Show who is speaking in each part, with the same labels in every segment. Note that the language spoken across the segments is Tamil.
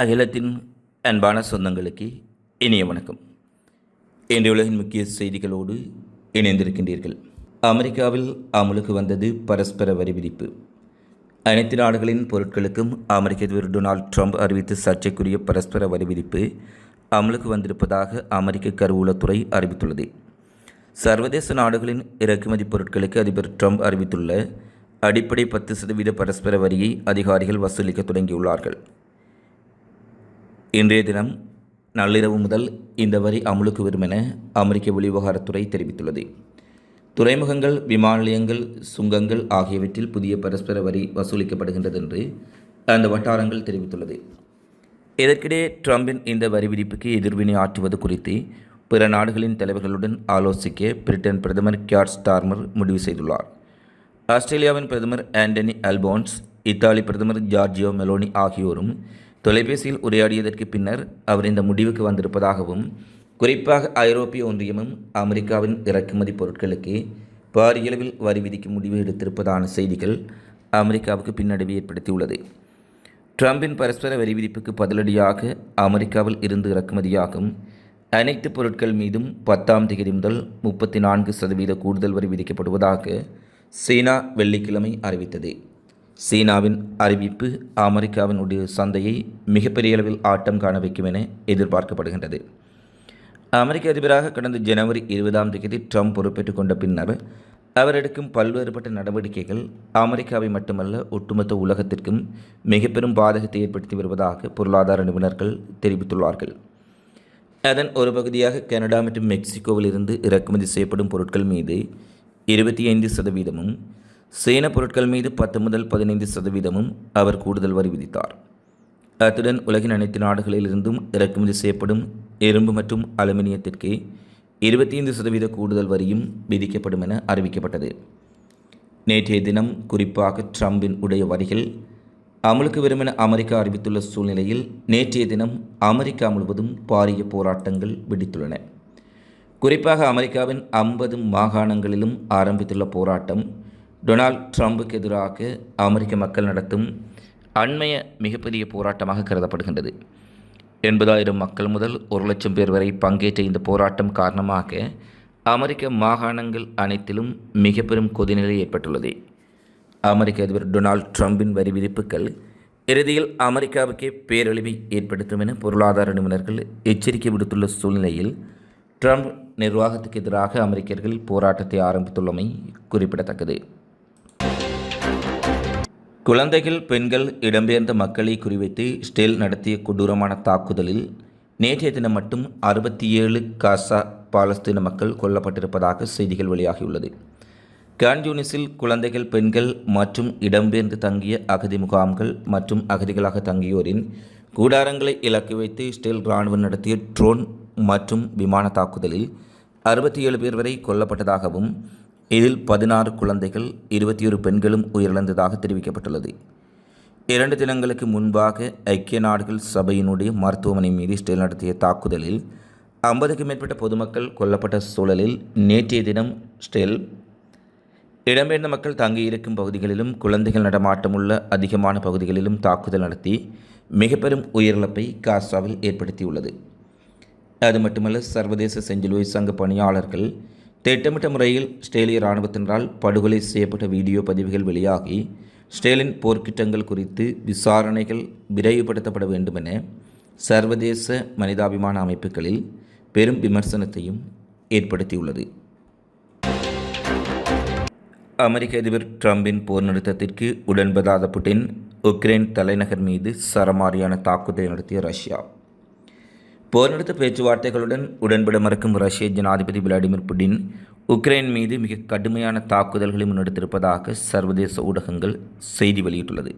Speaker 1: அகிலத்தின் அன்பான சொந்தங்களுக்கு இனிய வணக்கம். இன்றைய உலகின் முக்கிய செய்திகளோடு இணைந்திருக்கின்றீர்கள். அமெரிக்காவில் அமலுக்கு வந்தது பரஸ்பர வரி விதிப்பு. அனைத்து நாடுகளின் பொருட்களுக்கும் அமெரிக்க அதிபர் டொனால்ட் ட்ரம்ப் அறிவித்து சர்ச்சைக்குரிய பரஸ்பர வரி விதிப்பு அமலுக்கு வந்திருப்பதாக அமெரிக்க கருவூலத்துறை அறிவித்துள்ளது. சர்வதேச நாடுகளின் இறக்குமதி பொருட்களுக்கு அதிபர் ட்ரம்ப் அறிவித்துள்ள அடிப்படை பத்து சதவீத பரஸ்பர வரியை அதிகாரிகள் வசூலிக்க தொடங்கியுள்ளார்கள். இன்றைய தினம் நள்ளிரவு முதல் இந்த வரி அமலுக்கு வரும் என அமெரிக்க வெளிவிவகாரத்துறை தெரிவித்துள்ளது. துறைமுகங்கள் விமான நிலையங்கள் சுங்கங்கள் ஆகியவற்றில் புதிய பரஸ்பர வரி வசூலிக்கப்படுகின்றது என்று அந்த வட்டாரங்கள் தெரிவித்துள்ளது. இதற்கிடையே ட்ரம்பின் இந்த வரி விதிப்புக்கு எதிர்வினை ஆற்றுவது குறித்து பிற நாடுகளின் தலைவர்களுடன் ஆலோசிக்க பிரிட்டன் பிரதமர் கியார் ஸ்டார்மர் முடிவு செய்துள்ளார். ஆஸ்திரேலியாவின் பிரதமர் ஆண்டனி அல்போன்ஸ் இத்தாலி பிரதமர் ஜார்ஜியோ மெலோனி ஆகியோரும் தொலைபேசியில் உரையாடியதற்கு பின்னர் அவர் இந்த முடிவுக்கு வந்திருப்பதாகவும் குறிப்பாக ஐரோப்பிய ஒன்றியமும் அமெரிக்காவின் இறக்குமதி பொருட்களுக்கு பாரியளவில் வரி விதிக்கும் முடிவு எடுத்திருப்பதான செய்திகள் அமெரிக்காவுக்கு பின்னடைவு ஏற்படுத்தியுள்ளது. ட்ரம்பின் பரஸ்பர வரி விதிப்புக்கு பதிலடியாக அமெரிக்காவில் இருந்து இறக்குமதியாகும் அனைத்து பொருட்கள் மீதும் பத்தாம் தேதி முதல் முப்பத்தி நான்கு சதவீத கூடுதல் வரி விதிக்கப்படுவதாக சீனா வெள்ளிக்கிழமை அறிவித்தது. சீனாவின் அறிவிப்பு அமெரிக்காவினுடைய சந்தையை மிகப்பெரிய அளவில் ஆட்டம் காண வைக்கும் என எதிர்பார்க்கப்படுகின்றது. அமெரிக்க அதிபராக கடந்த ஜனவரி இருபதாம் தேதி ட்ரம்ப் பொறுப்பேற்றுக் கொண்ட பின்னர் அவர் எடுக்கும் பல்வேறுபட்ட நடவடிக்கைகள் அமெரிக்காவை மட்டுமல்ல ஒட்டுமொத்த உலகத்திற்கும் மிக பெரும் பாதகத்தை ஏற்படுத்தி வருவதாக பொருளாதார நிபுணர்கள் தெரிவித்துள்ளார்கள். அதன் ஒரு பகுதியாக கனடா மற்றும் மெக்சிகோவிலிருந்து இறக்குமதி செய்யப்படும் பொருட்கள் மீது இருபத்தி ஐந்து சதவீதமும் சீன பொருட்கள் மீது பத்து முதல் பதினைந்து சதவீதமும் அவர் கூடுதல் வரி விதித்தார். அத்துடன் உலகின் அனைத்து நாடுகளிலிருந்தும் இறக்குமதி செய்யப்படும் இரும்பு மற்றும் அலுமினியத்திற்கு இருபத்தி ஐந்து சதவீத கூடுதல் வரியும் விதிக்கப்படும் என அறிவிக்கப்பட்டது. நேற்றைய தினம் குறிப்பாக ட்ரம்பின் உடைய வரிகள் அமலுக்கு வரும் என அமெரிக்கா அறிவித்துள்ள சூழ்நிலையில் நேற்றைய தினம் அமெரிக்கா முழுவதும் பாரிய போராட்டங்கள் வெடித்துள்ளன. குறிப்பாக அமெரிக்காவின் ஐம்பது மாகாணங்களிலும் ஆரம்பித்துள்ள போராட்டம் டொனால்ட் ட்ரம்புக்கு எதிராக அமெரிக்க மக்கள் நடத்தும் அண்மைய மிகப்பெரிய போராட்டமாக கருதப்படுகின்றது. எண்பதாயிரம் மக்கள் முதல் ஒரு லட்சம் பேர் வரை பங்கேற்ற இந்த போராட்டம் காரணமாக அமெரிக்க மாகாணங்கள் அனைத்திலும் மிக பெரும் கொதிநிலை ஏற்பட்டுள்ளது. அமெரிக்க அதிபர் டொனால்ட் ட்ரம்பின் வரி விதிப்புகள் இறுதியில் அமெரிக்காவுக்கே பேரழிவை ஏற்படுத்தும் என பொருளாதார நிபுணர்கள் எச்சரிக்கை விடுத்துள்ள சூழ்நிலையில் ட்ரம்ப் நிர்வாகத்துக்கு எதிராக அமெரிக்கர்கள் போராட்டத்தை ஆரம்பித்துள்ளமை குறிப்பிடத்தக்கது. குழந்தைகள் பெண்கள் இடம்பெயர்ந்த மக்களை குறிவைத்து ஸ்டெல் நடத்திய கொடூரமான தாக்குதலில் நேற்றைய தினம் மட்டும் அறுபத்தி ஏழு காசா பாலஸ்தீன மக்கள் கொல்லப்பட்டிருப்பதாக செய்திகள் வெளியாகியுள்ளது. கான்யூனிஸில் குழந்தைகள் பெண்கள் மற்றும் இடம்பெயர்ந்து தங்கிய அகதி முகாம்கள் மற்றும் அகதிகளாக தங்கியோரின் கூடாரங்களை இலக்கு வைத்து ஸ்டெல் இராணுவம் நடத்திய ட்ரோன் மற்றும் விமான தாக்குதலில் அறுபத்தி ஏழு பேர் வரை கொல்லப்பட்டதாகவும் இதில் பதினாறு குழந்தைகள் இருபத்தி ஒரு பெண்களும் உயிரிழந்ததாக தெரிவிக்கப்பட்டுள்ளது. இரண்டு தினங்களுக்கு முன்பாக ஐக்கிய நாடுகள் சபையினுடைய மருத்துவமனை மீது ஸ்டெல் நடத்திய தாக்குதலில் ஐம்பதுக்கும் மேற்பட்ட பொதுமக்கள் கொல்லப்பட்ட சூழலில் நேற்றைய தினம் ஸ்டெல் இடம்பெயர்ந்த மக்கள் தங்கியிருக்கும் பகுதிகளிலும் குழந்தைகள் நடமாட்டமுள்ள அதிகமான பகுதிகளிலும் தாக்குதல் நடத்தி மிக பெரும் உயிரிழப்பை காசாவில் ஏற்படுத்தியுள்ளது. அது மட்டுமல்ல சர்வதேச செஞ்சிலுவை சங்க பணியாளர்கள் திட்டமிட்ட முறையில் ஸ்டேலிய இராணுவத்தினரால் படுகொலை செய்யப்பட்ட வீடியோ பதிவுகள் வெளியாகி ஸ்டேலின் போர்க்கிட்டங்கள் குறித்து விசாரணைகள் விரைவுபடுத்தப்பட வேண்டும் என சர்வதேச மனிதாபிமான அமைப்புகளில் பெரும் விமர்சனத்தையும் ஏற்படுத்தியுள்ளது. அமெரிக்க அதிபர் ட்ரம்பின் போர் நிறுத்தத்திற்கு உடன்படாத புட்டின் உக்ரைன் தலைநகர் மீது சரமாரியான தாக்குதலை நடத்திய ரஷ்யா. போர் நடத்த பேச்சுவார்த்தைகளுடன் உடன்பட மறுக்கும் ரஷ்ய ஜனாதிபதி விளாடிமிர் புடின் உக்ரைன் மீது மிக கடுமையான தாக்குதல்களை முன்னெடுத்திருப்பதாக சர்வதேச ஊடகங்கள் செய்தி வெளியிட்டுள்ளது.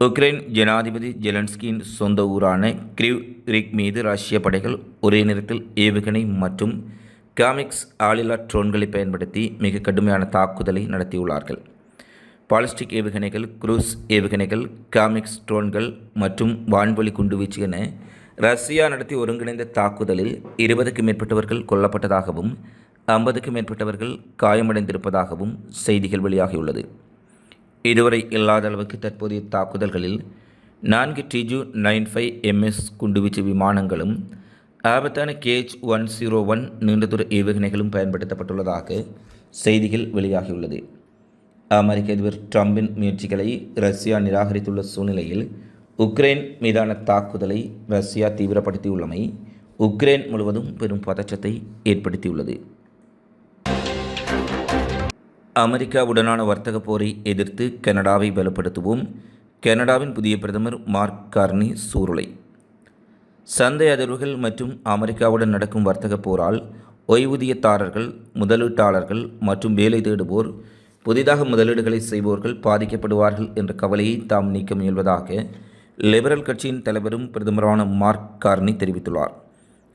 Speaker 1: உக்ரைன் ஜனாதிபதி ஜெலன்ஸ்கியின் சொந்த ஊரான கிரிவ் ரிக் மீது ரஷ்ய படைகள் ஒரே நேரத்தில் ஏவுகணை மற்றும் காமிக்ஸ் ஆளில்லா ட்ரோன்களை பயன்படுத்தி மிக கடுமையான தாக்குதலை நடத்தியுள்ளார்கள். பாலிஸ்டிக் ஏவுகணைகள் குரூஸ் ஏவுகணைகள் காமிக்ஸ் ட்ரோன்கள் மற்றும் வான்வழி குண்டுவீச்சு என ரஷ்யா நடத்தி ஒருங்கிணைந்த தாக்குதலில் இருபதுக்கும் மேற்பட்டவர்கள் கொல்லப்பட்டதாகவும் ஐம்பதுக்கும் மேற்பட்டவர்கள் காயமடைந்திருப்பதாகவும் செய்திகள் வெளியாகியுள்ளது. இதுவரை இல்லாத அளவுக்கு தற்போதைய தாக்குதல்களில் நான்கு டிஜு நைன் ஃபைவ் எம்எஸ் குண்டுவீச்சு விமானங்களும் ஆபத்தான கேஜ் ஒன் ஜீரோ ஒன் நீண்டதூர ஏவுகணைகளும் பயன்படுத்தப்பட்டுள்ளதாக செய்திகள் வெளியாகியுள்ளது. அமெரிக்க அதிபர் ட்ரம்பின் முயற்சிகளை ரஷ்யா நிராகரித்துள்ள சூழ்நிலையில் உக்ரைன் மீதான தாக்குதலை ரஷ்யா தீவிரப்படுத்தியுள்ளமை உக்ரைன் முழுவதும் பெரும் பதற்றத்தை ஏற்படுத்தியுள்ளது. அமெரிக்காவுடனான வர்த்தக போரை எதிர்த்து கனடாவை பலப்படுத்துவோம். கனடாவின் புதிய பிரதமர் மார்க் கார்னி சூருளை. சந்தை அதிர்வுகள் மற்றும் அமெரிக்காவுடன் நடக்கும் வர்த்தக போரால் ஓய்வூதியதாரர்கள் முதலீட்டாளர்கள் மற்றும் வேலை தேடுவோர் புதிதாக முதலீடுகளை செய்வோர்கள் பாதிக்கப்படுவார்கள் என்ற கவலையை தாம் நீக்க முயல்வதாக லிபரல் கட்சியின் தலைவரும் பிரதமரான மார்க் கார்னி தெரிவித்துள்ளார்.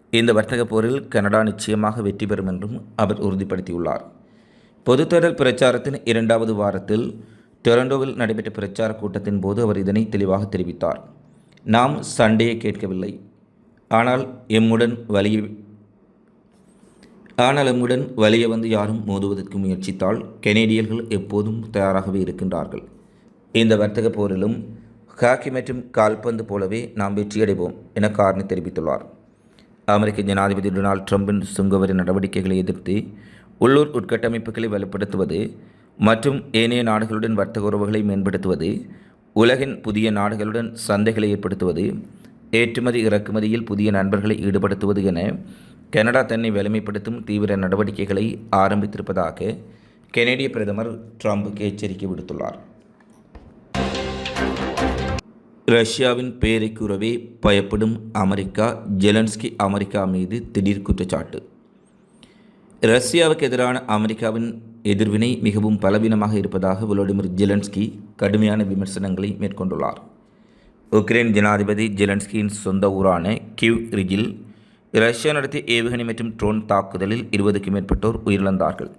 Speaker 1: இந்த வர்த்தக போரில் கனடா நிச்சயமாக வெற்றி பெறும் என்றும் அவர் உறுதிப்படுத்தியுள்ளார். பொதுத்தேர்தல் பிரச்சாரத்தின் இரண்டாவது வாரத்தில் டொரண்டோவில் நடைபெற்ற பிரச்சார கூட்டத்தின் போது அவர் இதனை தெளிவாக தெரிவித்தார். நாம் சண்டையை கேட்கவில்லை. ஆனால் எம்முடன் வலிய ஆனால் எம்முடன் வலிய வந்து யாரும் மோதுவதற்கு முயற்சித்தால் கெனேடியர்கள் எப்போதும் தயாராகவே இருக்கின்றார்கள். இந்த வர்த்தக போரிலும் ஹாக்கி மற்றும் கால்பந்து போலவே நாம் வெற்றியடைவோம் என கார்னி தெரிவித்துள்ளார். அமெரிக்க ஜனாதிபதி டொனால்ட் ட்ரம்பின் சுங்கவரி நடவடிக்கைகளை எதிர்த்து உள்ளூர் உட்கட்டமைப்புகளை வலுப்படுத்துவது மற்றும் ஏனைய நாடுகளுடன் வர்த்தக உறவுகளை மேம்படுத்துவது உலகின் புதிய நாடுகளுடன் சந்தைகளை ஏற்படுத்துவது ஏற்றுமதி இறக்குமதியில் புதிய நண்பர்களை ஈடுபடுத்துவது என கனடா தன்னை வலிமைப்படுத்தும் தீவிர நடவடிக்கைகளை ஆரம்பித்திருப்பதாக கெனடிய பிரதமர் ட்ரம்புக்கு எச்சரிக்கை விடுத்துள்ளார். ரஷ்யாவின் பெயரை கூறவே பயப்படும் அமெரிக்கா ஜெலன்ஸ்கி அமெரிக்கா மீது திடீர் குற்றச்சாட்டு. ரஷ்யாவுக்கு எதிரான அமெரிக்காவின் எதிர்வினை மிகவும் பலவீனமாக இருப்பதாக விளாடிமிர் ஜெலன்ஸ்கி கடுமையான விமர்சனங்களை மேற்கொண்டுள்ளார். உக்ரைன் ஜனாதிபதி ஜெலன்ஸ்கியின் சொந்த ஊரான கிவ் ரிஜில் ரஷ்யா நடத்திய ஏவுகணை மற்றும் ட்ரோன் தாக்குதலில் இருபதுக்கும் மேற்பட்டோர் உயிரிழந்தார்கள்.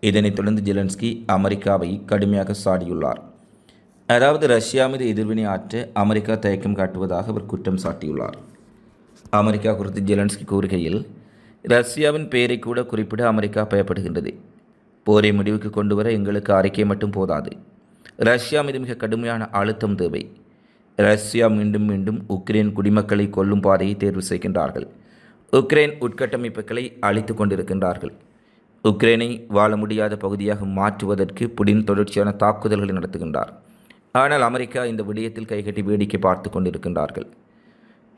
Speaker 1: இதனைத் தொடர்ந்து ஜெலன்ஸ்கி அமெரிக்காவை கடுமையாக சாடியுள்ளார். அதாவது ரஷ்யா மீது எதிர்வினை ஆற்ற அமெரிக்கா தயக்கம் காட்டுவதாக அவர் குற்றம் சாட்டியுள்ளார். அமெரிக்கா குறித்து ஜெலன்ஸ்கி கூறுகையில் ரஷ்யாவின் பெயரை கூட குறிப்பிட அமெரிக்கா பயப்படுகின்றது. போரை முடிவுக்கு கொண்டு வர எங்களுக்கு அறிக்கை மட்டும் போதாது. ரஷ்யா மீது மிக கடுமையான அழுத்தம் தேவை. ரஷ்யா மீண்டும் மீண்டும் உக்ரைன் குடிமக்களை கொல்லும் பாதையை தேர்வு செய்கின்றார்கள். உக்ரைன் உட்கட்டமைப்புகளை அழித்து கொண்டிருக்கின்றார்கள். உக்ரைனை வாழ முடியாத பகுதியாக மாற்றுவதற்கு புடின் தொடர்ச்சியான தாக்குதல்களை நடத்துகின்றார். ஆனால் அமெரிக்கா இந்த விடயத்தில் கைகட்டி வேடிக்கை பார்த்து கொண்டிருக்கின்றார்கள்.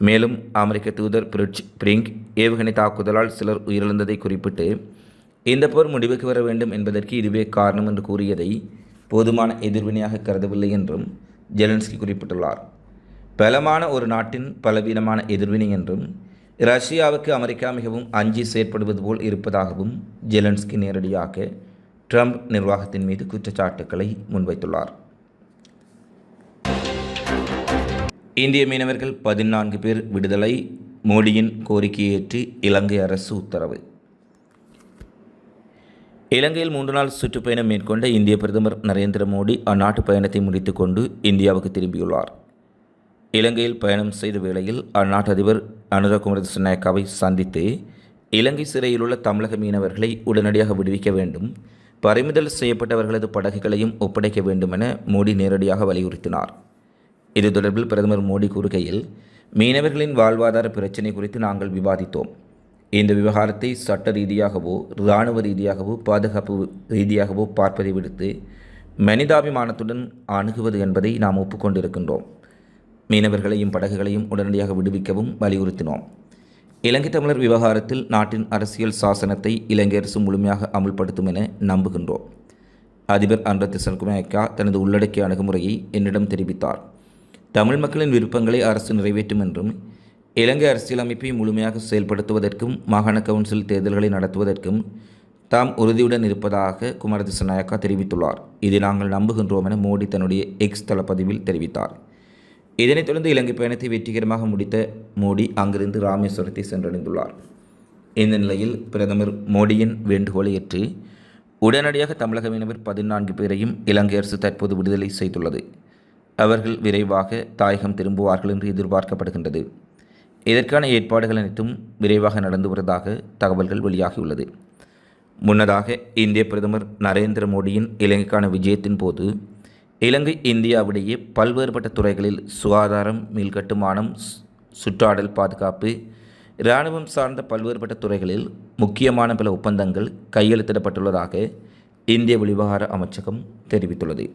Speaker 1: மேலும் அமெரிக்க தூதர் பிரிட்ஜ் பிரிங்க் ஏவுகணை தாக்குதலால் சிலர் உயிரிழந்ததை குறிப்பிட்டு இந்த போர் முடிவுக்கு வர வேண்டும் என்பதற்கு இதுவே காரணம் என்று கூறியதை போதுமான எதிர்வினையாக கருதவில்லை என்றும் ஜெலன்ஸ்கி குறிப்பிட்டுள்ளார். பலமான ஒரு நாட்டின் பலவீனமான எதிர்வினை என்றும் ரஷ்யாவுக்கு அமெரிக்கா மிகவும் அஞ்சி செயற்படுவது போல் இருப்பதாகவும் ஜெலன்ஸ்கி நேரடியாக ட்ரம்ப் நிர்வாகத்தின் மீது குற்றச்சாட்டுக்களை முன்வைத்துள்ளார். இந்திய மீனவர்கள் பதினான்கு பேர் விடுதலை மோடியின் கோரிக்கையேற்று இலங்கை அரசு உத்தரவு. இலங்கையில் மூன்று நாள் சுற்றுப்பயணம் மேற்கொண்ட இந்திய பிரதமர் நரேந்திர மோடி அந்நாட்டு பயணத்தை முடித்துக்கொண்டு இந்தியாவுக்கு திரும்பியுள்ளார். இலங்கையில் பயணம் செய்த வேளையில் அந்நாட்டு அதிபர் அனுரகுமார திசுநாயக்காவை சந்தித்து இலங்கை சிறையில் உள்ள தமிழக மீனவர்களை உடனடியாக விடுவிக்க வேண்டும் பறிமுதல் செய்யப்பட்டவர்களது படகுகளையும் ஒப்படைக்க வேண்டும் என மோடி நேரடியாக வலியுறுத்தினார். இது தொடர்பில் பிரதமர் மோடி கூறுகையில் மீனவர்களின் வாழ்வாதார பிரச்சினை குறித்து நாங்கள் விவாதித்தோம். இந்த விவகாரத்தை சட்ட ரீதியாகவோ இராணுவ ரீதியாகவோ பாதுகாப்பு ரீதியாகவோ பார்ப்பதை விடுத்து மனிதாபிமானத்துடன் அணுகுவது என்பதை நாம் ஒப்புக்கொண்டிருக்கின்றோம். மீனவர்களையும் படகுகளையும் உடனடியாக விடுவிக்கவும் வலியுறுத்தினோம். இலங்கை தமிழர் விவகாரத்தில் நாட்டின் அரசியல் சாசனத்தை இலங்கை அரசு முழுமையாக அமுல்படுத்தும் என நம்புகின்றோம். அதிபர் அன்ரத் சல்குமேக்கா தனது உள்ளடக்கிய அணுகுமுறையை என்னிடம் தெரிவித்தார். தமிழ் மக்களின் விருப்பங்களை அரசு நிறைவேற்றும் என்றும் இலங்கை அரசியலமைப்பை முழுமையாக செயல்படுத்துவதற்கும் மாகாண கவுன்சில் தேர்தல்களை நடத்துவதற்கும் தாம் உறுதியுடன் இருப்பதாக குமாரதிச நாயக்கா தெரிவித்துள்ளார். இதை நாங்கள் நம்புகின்றோம் என மோடி தன்னுடைய எக்ஸ் தளப்பதிவில் தெரிவித்தார். இதனைத் தொடர்ந்து இலங்கை பயணத்தை வெற்றிகரமாக முடித்த மோடி அங்கிருந்து ராமேஸ்வரத்தை சென்றடைந்துள்ளார். இந்த நிலையில் பிரதமர் மோடியின் வேண்டுகோளை ஏற்று உடனடியாக தமிழக மீனவர் பதினான்கு பேரையும் இலங்கை அரசு தற்போது விடுதலை செய்துள்ளது. அவர்கள் விரைவாக தாயகம் திரும்புவார்கள் என்று எதிர்பார்க்கப்படுகின்றது. இதற்கான ஏற்பாடுகள் அனைத்தும் விரைவாக நடந்து வருவதாக தகவல்கள் வெளியாகியுள்ளது. முன்னதாக இந்திய பிரதமர் நரேந்திர மோடியின் இலங்கைக்கான விஜயத்தின் போது இலங்கை இந்தியாவிடையே பல்வேறுபட்ட துறைகளில் சுகாதாரம் மீள்கட்டுமானம் சு- சுற்றாடல் பாதுகாப்பு இராணுவம் சார்ந்த பல்வேறுபட்ட துறைகளில் முக்கியமான பல ஒப்பந்தங்கள் கையெழுத்திடப்பட்டுள்ளதாக இந்திய வெளிவகார அமைச்சகம் தெரிவித்துள்ளது.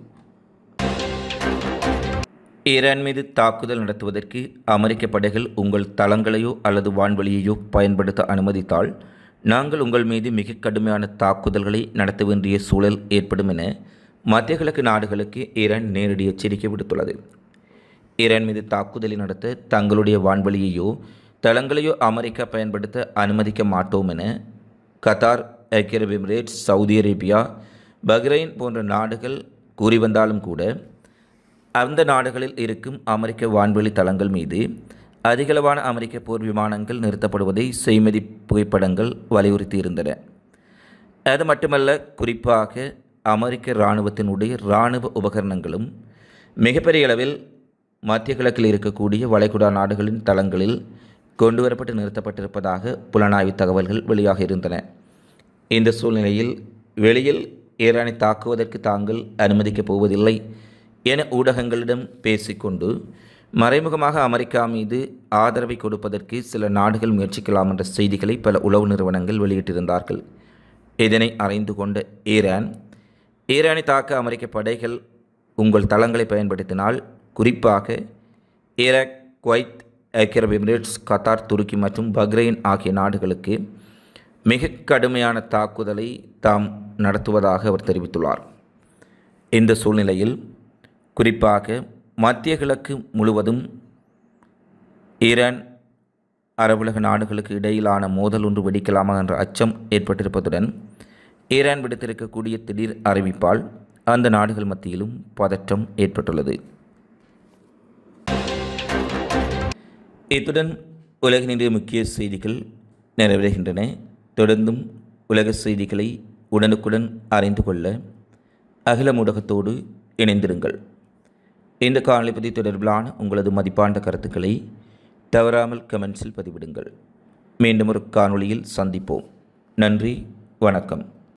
Speaker 1: ஈரான் மீது தாக்குதல் நடத்துவதற்கு அமெரிக்க படைகள் உங்கள் தளங்களையோ அல்லது வான்வெளியையோ பயன்படுத்த அனுமதித்தால் நாங்கள் உங்கள் மீது மிக கடுமையான தாக்குதல்களை நடத்த வேண்டிய சூழல் ஏற்படும் என மத்திய கிழக்கு நாடுகளுக்கு ஈரான் நேரடி எச்சரிக்கை விடுத்துள்ளது. ஈரான் மீது தாக்குதலை நடத்த தங்களுடைய வான்வெளியையோ தளங்களையோ அமெரிக்கா பயன்படுத்த அனுமதிக்க மாட்டோம் என கத்தார் ஐக்கிய அரபு எமிரேட்ஸ் சவுதி அரேபியா பஹ்ரைன் போன்ற நாடுகள் கூறி வந்தாலும் கூட அந்த நாடுகளில் இருக்கும் அமெரிக்க வான்வெளி தளங்கள் மீது அதிகளவான அமெரிக்க போர் விமானங்கள் நிறுத்தப்படுவதை செய்மதி புகைப்படங்கள் வலியுறுத்தியிருந்தன. அது மட்டுமல்ல குறிப்பாக அமெரிக்க இராணுவத்தினுடைய இராணுவ உபகரணங்களும் மிகப்பெரிய அளவில் மத்திய கிழக்கில் இருக்கக்கூடிய வளைகுடா நாடுகளின் தளங்களில் கொண்டுவரப்பட்டு நிறுத்தப்பட்டிருப்பதாக புலனாய்வு தகவல்கள் வெளியாக இருந்தன. இந்த சூழ்நிலையில் வெளியில் ஈரானை தாக்குவதற்கு தாங்கள் அனுமதிக்கப் போவதில்லை என ஊடகங்களிடம் பேசிக்கொண்டு மறைமுகமாக அமெரிக்கா மீது ஆதரவை கொடுப்பதற்கு சில நாடுகள் முயற்சிக்கலாம் என்ற செய்திகளை பல உளவு நிறுவனங்கள் வெளியிட்டிருந்தார்கள். இதனை அறிந்து கொண்ட ஈரான் ஈரானை தாக்க அமெரிக்க படைகள் உங்கள் தளங்களை பயன்படுத்தினால் குறிப்பாக ஈராக் குவைத் ஐக்கிய எமிரேட்ஸ் கத்தார் துருக்கி மற்றும் பஹ்ரைன் ஆகிய நாடுகளுக்கு மிக கடுமையான தாக்குதலை தாம் நடத்துவதாக அவர் தெரிவித்துள்ளார். இந்த சூழ்நிலையில் குறிப்பாக மத்திய கிழக்கு முழுவதும் ஈரான் அரபுலக நாடுகளுக்கு இடையிலான மோதல் ஒன்று வெடிக்கலாமா என்ற அச்சம் ஏற்பட்டிருப்பதுடன் ஈரான் விடுத்திருக்கக்கூடிய திடீர் அறிவிப்பால் அந்த நாடுகள் மத்தியிலும் பதற்றம் ஏற்பட்டுள்ளது. இத்துடன் உலகினுடைய முக்கிய செய்திகள் நிறைவடைகின்றன. தொடர்ந்தும் உலக செய்திகளை உடனுக்குடன் அறிந்து கொள்ள அகில ஊடகத்தோடு இணைந்திருங்கள். இந்த காணொளி தொடர்பிலான உங்களது மதிப்பாண்ட கருத்துக்களை தவறாமல் கமெண்ட்ஸில் பதிவிடுங்கள். மீண்டும் ஒரு காணொளியில் சந்திப்போம். நன்றி வணக்கம்.